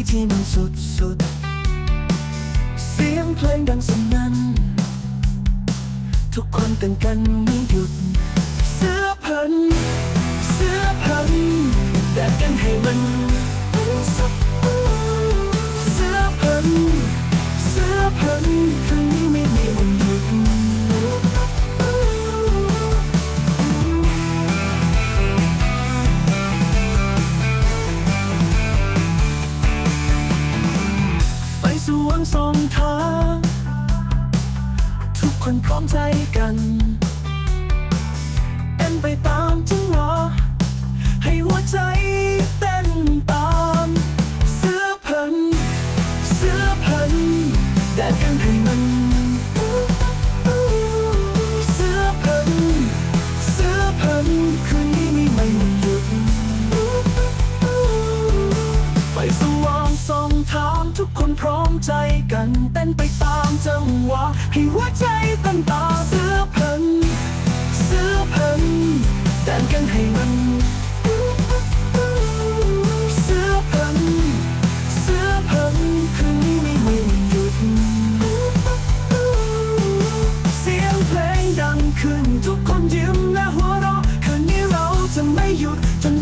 ที่มันสุดสุด เสียงเพลงดังสนั่น ทุกคนเต้นกันไม่หยุด เสื้อพัน เสื้อพัน แต่กันให้มัน สวงสองทาง ทุกคนพร้อมใจกัน ใจกันเต้นไปตามจังหวะให้หัวใจเต้นตาเสื้อพันเสื้อพันแดนกันให้มันเสื้อพันเสื้อพันคืนนี้ไม่ไม่หยุดเสียงเพลงดังขึ้นทุกคนยิ้มและหัวเราะคืนนี้เราจะไม่หยุดจน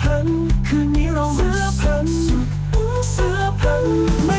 พัน คืนนี้เราเสือพัน เสือพัน